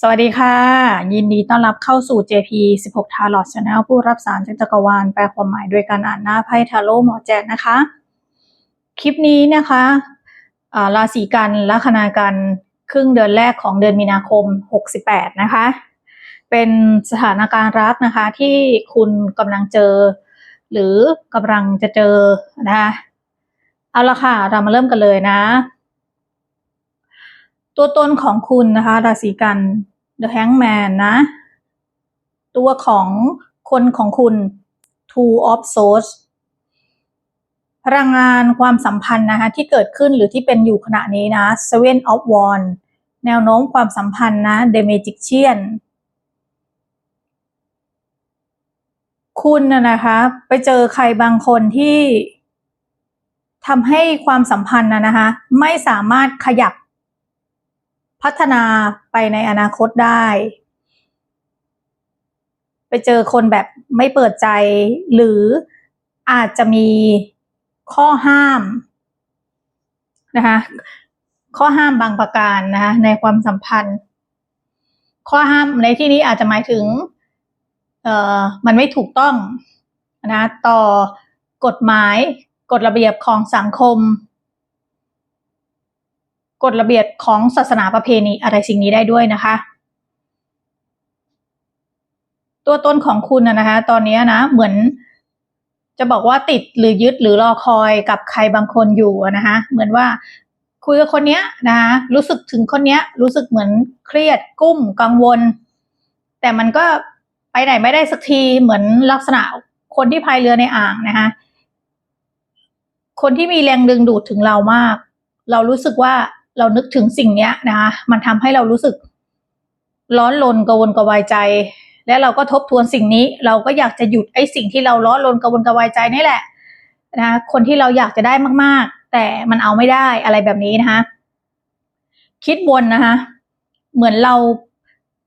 สวัสดีค่ะ ยินดีต้อนรับเข้าสู่ JP 16 Tarot Channel ผู้รับสารจากจักรวาลแปลความหมายโดยการอ่านหน้าไพ่ทาโร่หมอแจกนะคะ คลิปนี้นะคะราศีกันลัคนากันครึ่งเดือนแรกของเดือนมีนาคม 68 นะคะ เป็นสถานการณ์รักนะคะที่คุณกำลังเจอ หรือกำลังจะเจอนะคะเอาละค่ะ เรามาเริ่มกันเลยนะ ตัวตนของคุณนะคะราศีกัน The Hangman นะ ตัวของคนของคุณ Two of Swords พลังงานความสัมพันธ์นะคะที่เกิดขึ้นหรือที่เป็นอยู่ขณะนี้นะ Seven of Wands แนวโน้มความสัมพันธ์นะ The Magician คุณนะนะคะ ไปเจอใครบางคนที่ทำให้ความสัมพันธ์นะนะคะ ไม่สามารถขยับ พัฒนาไปในอนาคตได้ ไปเจอคนแบบไม่เปิดใจ หรืออาจจะมีข้อห้ามนะคะข้อห้ามบางประการนะคะในความสัมพันธ์ ข้อห้ามในที่นี้อาจจะหมายถึง เอ่อมันไม่ถูกต้องนะต่อกฎหมายกฎระเบียบของสังคม กฎระเบียบของศาสนาประเพณีอะไรสิ่งนี้ได้ด้วยนะคะ ตัวตนของคุณนะนะคะ ตอนนี้นะ เหมือนจะบอกว่าติดหรือยึดหรือรอคอยกับใครบางคนอยู่นะคะเหมือนว่าคุยกับคนเนี้ยนะคะรู้สึกถึงคนเนี้ย รู้สึกเหมือนเครียดกุ้มกังวล แต่มันก็ไปไหนไม่ได้สักทีเหมือนลักษณะคนที่พายเรือในอ่างนะคะคนที่มีแรงดึงดูดถึงเรามาก เรารู้สึกว่า เรานึกถึงสิ่งเนี้ยนะคะมันทำให้เรารู้สึก ร้อนรนกระวนกระวายใจ และเราก็ทบทวนสิ่งนี้ เราก็อยากจะหยุดไอ้สิ่งที่เราร้อนรนกระวนกระวายใจนี่แหละนะคะคนที่เราอยากจะได้มาก ๆ แต่มันเอาไม่ได้อะไรแบบนี้นะคะคิดวนนะคะเหมือนเรา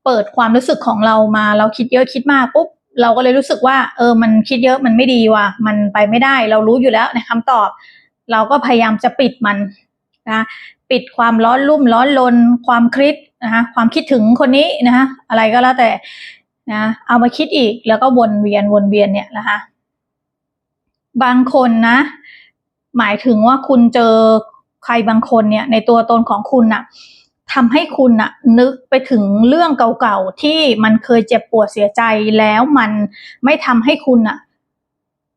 เปิดความรู้สึกของเรามา เราคิดเยอะคิดมากปุ๊บเราก็เลยรู้สึกว่า เออ มันคิดเยอะมันไม่ดีว่ะ มันไปไม่ได้ เรารู้อยู่แล้วในคำตอบ เราก็พยายามจะปิดมันนะ ปิดความร้อนรุ่มร้อนลนความคิดนะคะความคิดถึงคนนี้นะคะอะไรก็แล้วแต่นะเอามาคิดอีกแล้วก็วนเวียนวนเวียนเนี่ยนะคะบางคนนะ หมายถึงว่าคุณเจอใครบางคนเนี่ย ในตัวตนของคุณน่ะทำให้คุณน่ะนึกไปถึงเรื่องเก่าๆที่มันเคยเจ็บปวดเสียใจแล้วมันไม่ทำให้คุณน่ะ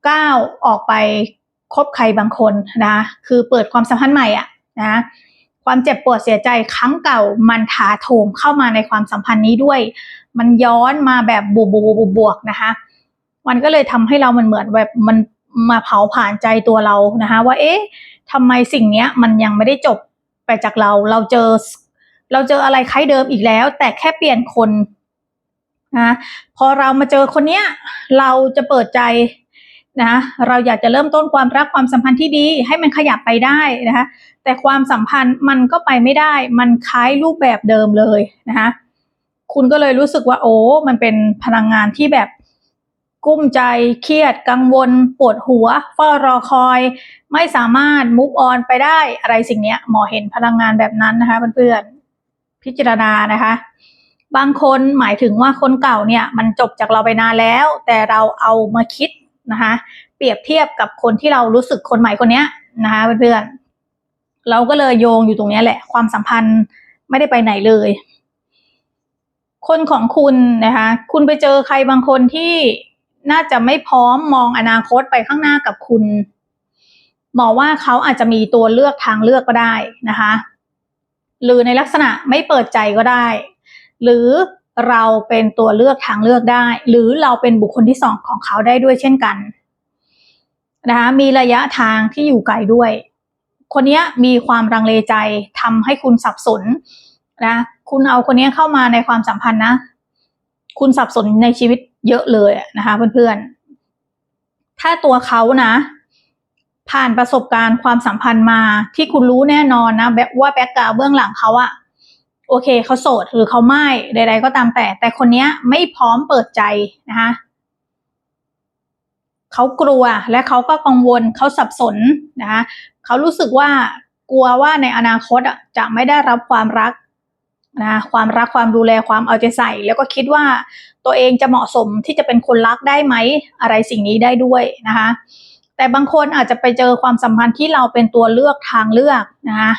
ก้าวออกไปคบใครบางคนนะ คือเปิดความสัมพันธ์ใหม่อะนะ ความเจ็บปวดเสียใจครั้งเก่ามันถาโถมเข้ามาในความสัมพันธ์นี้ด้วย มันย้อนมาแบบบวกบวกบวกนะคะ มันก็เลยทำให้เรามันเหมือนแบบมันมาเผาผ่านใจตัวเรานะคะ ว่าเอ๊ะทำไมสิ่งเนี้ยมันยังไม่ได้จบไปจากเรา เราเจอ เราเจออะไรคล้ายเดิมอีกแล้ว แต่แค่เปลี่ยนคนนะพอเรามาเจอคนเนี้ย เราจะเปิดใจ นะเราอยากจะเริ่มต้นความรักความสัมพันธ์ที่ดีให้มันขยับไปได้นะคะแต่ความสัมพันธ์มันก็ไปไม่ได้ มันคล้ายรูปแบบเดิมเลยนะคะคุณก็เลยรู้สึกว่าโอ้มันเป็นพลังงานที่แบบกุ้มใจเครียดกังวล ปวดหัวเฝ้ารอคอย ไม่สามารถมุกออนไปได้อะไรสิ่งนี้หมอเห็นพลังงานแบบนั้นนะคะเพื่อนๆพิจารณานะคะ บางคนหมายถึงว่าคนเก่าเนี่ย มันจบจากเราไปนานแล้ว แต่เราเอามาคิด นะคะ เปรียบเทียบกับคนที่เรารู้สึกคนใหม่คนเนี้ยนะคะเพื่อนๆ เราก็เลยโยงอยู่ตรงนี้แหละ ความสัมพันธ์ไม่ได้ไปไหนเลย คนของคุณนะคะ คุณไปเจอใครบางคนที่น่าจะไม่พร้อมมองอนาคตไปข้างหน้ากับคุณมองว่าเขาอาจจะมีตัวเลือกทางเลือกก็ได้นะคะ หรือในลักษณะไม่เปิดใจก็ได้ หรือ เราเป็นตัวเลือกทางเลือกได้ หรือเราเป็นบุคคลที่สองของเขาได้ด้วยเช่นกันนะคะมีระยะทางที่อยู่ไกลด้วย คนนี้มีความรังเลใจทำให้คุณสับสนนะคุณเอาคนนี้เข้ามาในความสัมพันธ์นะ คุณสับสนในชีวิตเยอะเลยนะคะเพื่อนๆ ถ้าตัวเขานะ ผ่านประสบการณ์ความสัมพันธ์มาที่คุณรู้แน่นอนนะแบบว่าแบ็กกราวเบื้องหลังเขาอะ โอเคเขาโสดหรือเขาไม่ใด ๆ ก็ตามแต่ แต่คนนี้ไม่พร้อมเปิดใจนะคะเขากลัวและเขาก็กังวลเขาสับสนนะคะเขารู้สึกว่ากลัวว่าในอนาคตจะไม่ได้รับความรักนะความรักความดูแลความเอาใจใส่ แล้วก็คิดว่าตัวเองจะเหมาะสมที่จะเป็นคนรักได้ไหมอะไรสิ่งนี้ได้ด้วยนะคะแต่บางคนอาจจะไปเจอความสัมพันธ์ที่เราเป็นตัวเลือกทางเลือกนะคะ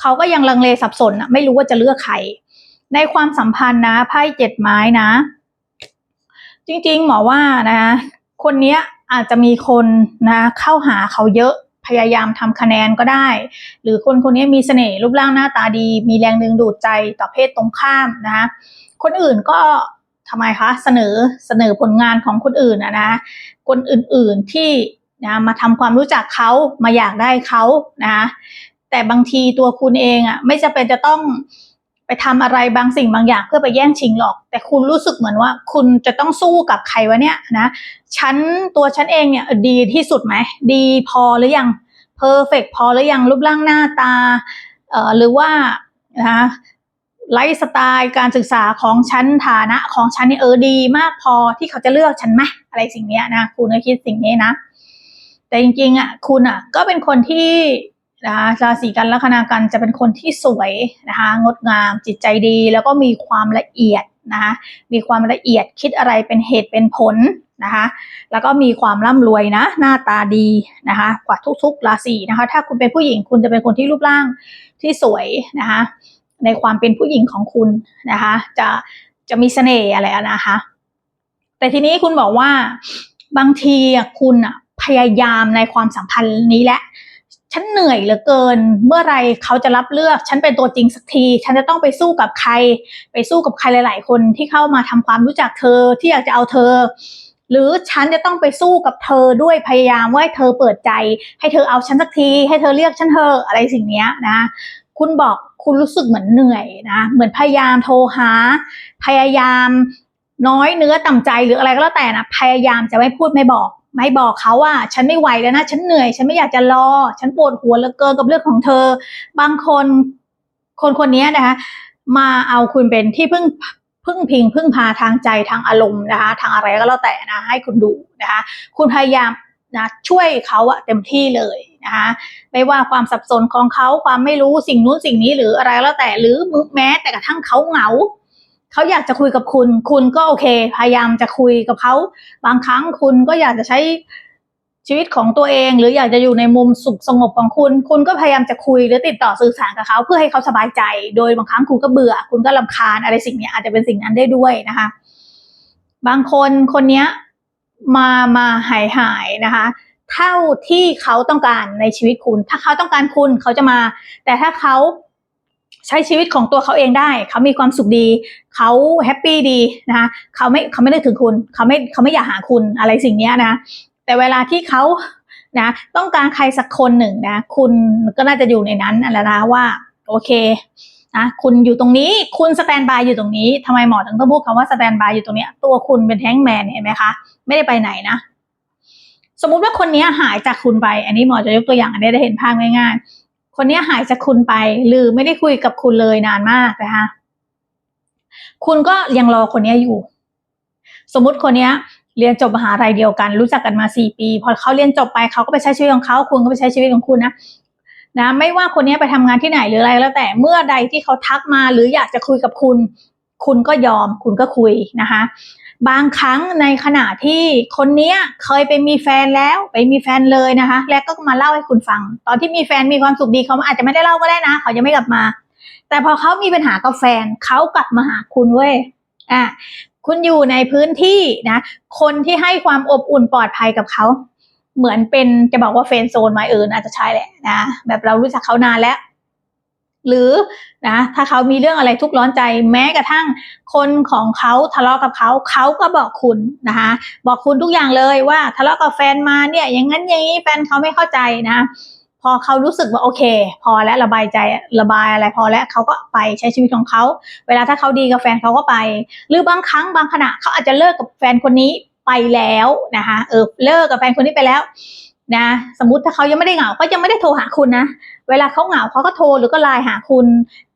เขาก็ยังลังเลสับสนอะไม่รู้ว่าจะเลือกใคร ในความสัมพันธ์นะไพ่เจ็ดไม้นะ จริงๆ หมอว่านะ คนเนี้ยอาจจะมีคนนะเข้าหาเขาเยอะพยายามทำคะแนนก็ได้ หรือคนคนนี้มีเสน่ห์รูปร่างหน้าตาดี มีแรงดึงดูดใจต่อเพศตรงข้ามนะคะคนอื่นก็ทำไมคะเสนอเสนอผลงานของคนอื่นอะนะคนอื่นๆที่นะมาทำความรู้จักเขามาอยากได้เขานะ แต่บางทีตัวคุณเองอะไม่จำเป็นจะต้องไปทำอะไรบางสิ่งบางอย่างเพื่อไปแย่งชิงหรอก แต่คุณรู้สึกเหมือนว่า คุณจะต้องสู้กับใครวะเนี่ยนะฉันตัวฉันเองเนี่ยดีที่สุดไหมดีพอหรือยังเพอร์เฟกพอหรือยังรูปร่างหน้าตาเอ่อหรือว่านะไลฟ์สไตล์การศึกษาของฉันฐานะของฉันนี่เออดีมากพอที่เขาจะเลือกฉันไหมอะไรสิ่งเนี้ยนะคุณก็คิดสิ่งนี้นะ แต่จริงๆอะคุณอะก็เป็นคนที่ นะคะราศีกันลัคนากันจะเป็นคนที่สวยนะคะงดงามจิตใจดีแล้วก็มีความละเอียดนะคะมีความละเอียดคิดอะไรเป็นเหตุเป็นผลนะคะแล้วก็มีความร่ำรวยนะหน้าตาดีนะคะกว่าทุกๆราศีนะคะถ้าคุณเป็นผู้หญิงคุณจะเป็นคนที่รูปร่างที่สวยนะคะในความเป็นผู้หญิงของคุณนะคะจะจะมีเสน่ห์อะไรนะคะ แต่ทีนี้คุณบอกว่าบางทีคุณพยายามในความสัมพันธ์นี้แหละ ฉันเหนื่อยเหลือเกิน เมื่อไรเขาจะรับเลือก ฉันเป็นตัวจริงสักที ฉันจะต้องไปสู้กับใคร ไปสู้กับใครหลาย ๆ คนที่เข้ามาทำความรู้จักเธอที่อยากจะเอาเธอ หรือฉันจะต้องไปสู้กับเธอด้วยพยายามว่าเธอเปิดใจ ให้เธอเอาฉันสักที ให้เธอเรียกฉันเธออะไรสิ่งนี้นะคุณบอกคุณรู้สึกเหมือนเหนื่อยนะเหมือนพยายามโทรหา พยายามน้อยเนื้อต่ำใจหรืออะไรก็แล้วแต่นะพยายามจะไม่พูดไม่บอก ไม่บอกเขาว่าฉันไม่ไหวแล้วนะ ฉันเหนื่อย ฉันไม่อยากจะรอ ฉันปวดหัวเหลือเกินกับเรื่องของเธอ บางคน คนคนนี้นะคะ มาเอาคุณเป็นที่พึ่งพึ่งพิงพึ่งพาทางใจทางอารมณ์นะคะ ทางอะไรก็แล้วแต่นะ ให้คุณดูนะคะ คุณพยายามนะช่วยเขาอะเต็มที่เลยนะคะไม่ว่าความสับสนของเขาความไม่รู้สิ่งนู้นสิ่งนี้หรืออะไรแล้วแต่หรือแม้แต่กระทั่งเขาเหงา เขาอยากจะคุยกับคุณ คุณก็โอเค พยายามจะคุยกับเขา บางครั้งคุณก็อยากจะใช้ชีวิตของตัวเอง หรืออยากจะอยู่ในมุมสุขสงบของคุณ คุณก็พยายามจะคุยหรือติดต่อสื่อสารกับเขา เพื่อให้เขาสบายใจ โดยบางครั้งคุณก็เบื่อ คุณก็ลำคาญอะไรสิ่งนี้อาจจะเป็นสิ่งนั้นได้ด้วยนะคะ บางคนคนเนี้ยมามาหายหายนะคะ เท่าที่เขาต้องการในชีวิตคุณ ถ้าเขาต้องการคุณเขาจะมา แต่ถ้าเขา ใช้ชีวิตของตัวเขาเองได้ เขามีความสุขดีเขาแฮปปี้ดีนะคะเขาไม่เขาไม่ได้ถึงคุณเขาไม่เขาไม่อยากหาคุณอะไรสิ่งนี้นะแต่เวลาที่เขานะต้องการใครสักคนหนึ่งนะคุณก็น่าจะอยู่ในนั้นแล้วนะว่าโอเคนะคุณอยู่ตรงนี้คุณสแตนบายอยู่ตรงนี้ทำไมหมอถึงต้องพูดคำว่าสแตนบายอยู่ตรงนี้ตัวคุณเป็นแท้งแมนเห็นไหมคะไม่ได้ไปไหนนะสมมุติว่าคนนี้หายจากคุณไป อันนี้หมอจะยกตัวอย่างอันนี้ได้เห็นภาพง่ายๆ คนนี้หายจากคุณไป หรือไม่ได้คุยกับคุณเลยนานมากนะคะคุณก็ยังรอคนนี้อยู่ สมมุติคนนี้เรียนจบมหาลัยเดียวกัน รู้จักกันมาสี่ปี พอเขาเรียนจบไปเขาก็ไปใช้ชีวิตของเขาคุณก็ไปใช้ชีวิตของคุณนะนะ ไม่ว่าคนนี้ไปทำงานที่ไหนหรืออะไรแล้วแต่เมื่อใดที่เขาทักมาหรืออยากจะคุยกับคุณ คุณก็ยอมคุณก็คุยนะคะ บางครั้งในขณะที่คนนี้เคยไปมีแฟนแล้วไปมีแฟนเลยนะคะ แล้วก็มาเล่าให้คุณฟัง ตอนที่มีแฟนมีความสุขดีเขาอาจจะไม่ได้เล่าก็ได้นะเขายังไม่กลับมา แต่พอเขามีปัญหากับแฟนเขากลับมาหาคุณเว้ยอะคุณอยู่ในพื้นที่นะ คนที่ให้ความอบอุ่นปลอดภัยกับเขา เหมือนเป็นจะบอกว่าเฟนโซนไหมเอออาจจะใช่แหละนะแบบเรารู้จักเขานานแล้ว หรือนะถ้าเขามีเรื่องอะไรทุกข์ร้อนใจ แม้กระทั่งคนของเขาทะเลาะกับเขาเขาก็บอกคุณนะคะบอกคุณทุกอย่างเลยว่าทะเลาะกับแฟนมาเนี่ยอย่างนั้นอย่างนี้แฟนเขาไม่เข้าใจนะพอเขารู้สึกว่าโอเค พอแล้วระบายใจระบายอะไรพอแล้วเขาก็ไปใช้ชีวิตของเขา เวลาถ้าเขาดีกับแฟนเขาก็ไป หรือบางครั้งบางขณะเขาอาจจะเลิกกับแฟนคนนี้ไปแล้วนะคะเออเลิกกับแฟนคนนี้ไปแล้วนะสมมติถ้าเขายังไม่ได้เหงาก็ยังไม่ได้โทรหาคุณนะ เวลาเขาเหงาเขาก็โทรหรือก็ไลน์หาคุณ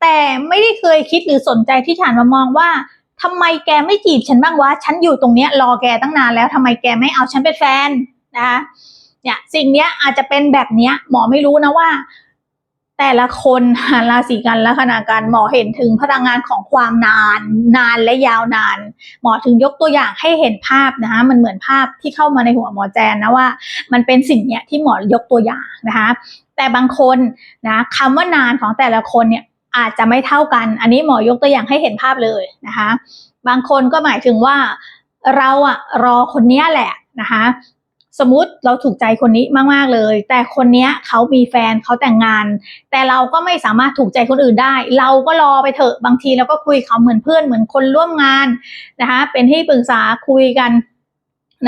แต่ไม่ได้เคยคิดหรือสนใจที่ฐานมามองว่าทำไมแกไม่จีบฉันบ้างวะ ฉันอยู่ตรงเนี้ยรอแกตั้งนานแล้วทำไมแกไม่เอาฉันเป็นแฟนนะคะเนี่ยสิ่งเนี้ยอาจจะเป็นแบบเนี้ยหมอไม่รู้นะว่า แต่ละคนราศีกันลัคนาการหมอเห็นถึงพลังงานของความนาน นานและยาวนาน หมอถึงยกตัวอย่างให้เห็นภาพนะคะมันเหมือนภาพที่เข้ามาในหัวหมอแจนนะว่า มันเป็นสิ่งเนี้ยที่หมอยกตัวอย่างนะคะแต่บางคนนะคำว่านานของแต่ละคนเนี่ยอาจจะไม่เท่ากัน อันนี้หมอยกตัวอย่างให้เห็นภาพเลยนะคะ บางคนก็หมายถึงว่าเราอะรอคนนี้แหละนะคะ สมมติเราถูกใจคนนี้มากๆเลย แต่คนเนี้ยเขามีแฟนเขาแต่งงาน แต่เราก็ไม่สามารถถูกใจคนอื่นได้ เราก็รอไปเถอะบางทีเราก็คุยเขาเหมือนเพื่อนเหมือนคนร่วมงานนะคะเป็นที่ปรึกษาคุยกัน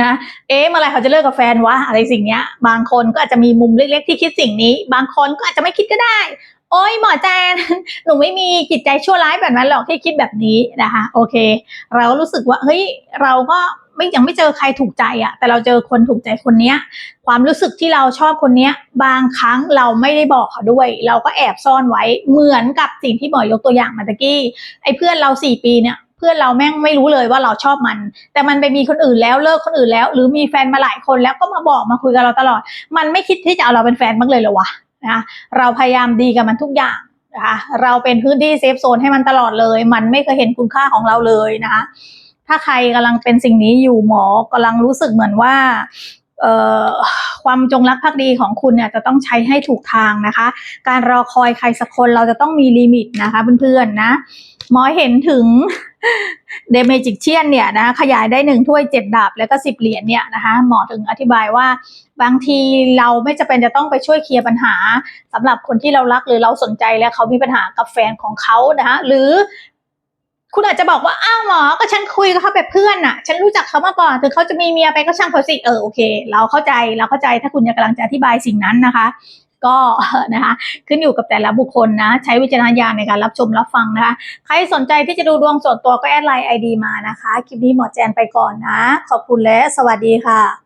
นะเอ๊ะเมื่อไรเขาจะเลิกกับแฟนวะอะไรสิ่งเนี้ย บางคนก็อาจจะมีมุมเล็ก ๆ ที่คิดสิ่งนี้ บางคนก็อาจจะไม่คิดก็ได้ โอ้ยหมอแจนหนูไม่มีจิตใจชั่วร้ายแบบนั้นหรอกที่คิดแบบนี้นะคะ โอเค เรารู้สึกว่าเฮ้ยเราก็ ไม่ยังไม่เจอใครถูกใจอะแต่เราเจอคนถูกใจคนเนี้ย ความรู้สึกที่เราชอบคนเนี้ย บางครั้งเราไม่ได้บอกเขาด้วย เราก็แอบซ่อนไว้เหมือนกับสิ่งที่หมอยกตัวอย่างมาตะกี้ไอ้เพื่อนเราสี่ปีเนี่ยเพื่อนเราแม่งไม่รู้เลยว่าเราชอบมัน แต่มันไปมีคนอื่นแล้วเลิกคนอื่นแล้ว หรือมีแฟนมาหลายคนแล้วก็มาบอกมาคุยกับเราตลอด มันไม่คิดที่จะเอาเราเป็นแฟนบ้างเลยเหรอวะนะเราพยายามดีกับมันทุกอย่างนะคะเราเป็นพื้นที่เซฟโซนให้มันตลอดเลย มันไม่เคยเห็นคุณค่าของเราเลยนะคะ ถ้าใครกำลังเป็นสิ่งนี้อยู่หมอกำลังรู้สึกเหมือนว่าความจงรักภักดีของคุณเนี่ยจะต้องใช้ให้ถูกทางนะคะ การรอคอยใครสักคนเราจะต้องมีลิมิตนะคะเพื่อนๆนะ หมอเห็นถึงเดเมจิกเชียนเนี่ยนะขยายได้หนึ่งถ้วยเจ็ดดาบแล้วก็สิบเหรียญเนี่ยนะคะหมอถึงอธิบายว่าบางทีเราไม่จะเป็นจะต้องไปช่วยเคลียร์ปัญหาสำหรับคนที่เรารักหรือเราสนใจแล้วเขามีปัญหากับแฟนของเขานะคะหรือ คุณอาจจะบอกว่าอ้าวหมอก็ฉันคุยกับเขาแบบเพื่อนน่ะฉันรู้จักเขามาก่อนถึงเขาจะมีเมียไปก็ช่างเขาสิเออโอเค เราเข้าใจเราเข้าใจถ้าคุณยังกำลังจะอธิบายสิ่งนั้นนะคะ ก็นะคะขึ้นอยู่กับแต่ละบุคคลนะ ใช้วิจารณญาณในการรับชมรับฟังนะคะ ใครสนใจที่จะดูดวงส่วนตัวก็แอดไลน์ไอดีมานะคะ คลิปนี้หมอแจนไปก่อนนะ ขอบคุณและสวัสดีค่ะ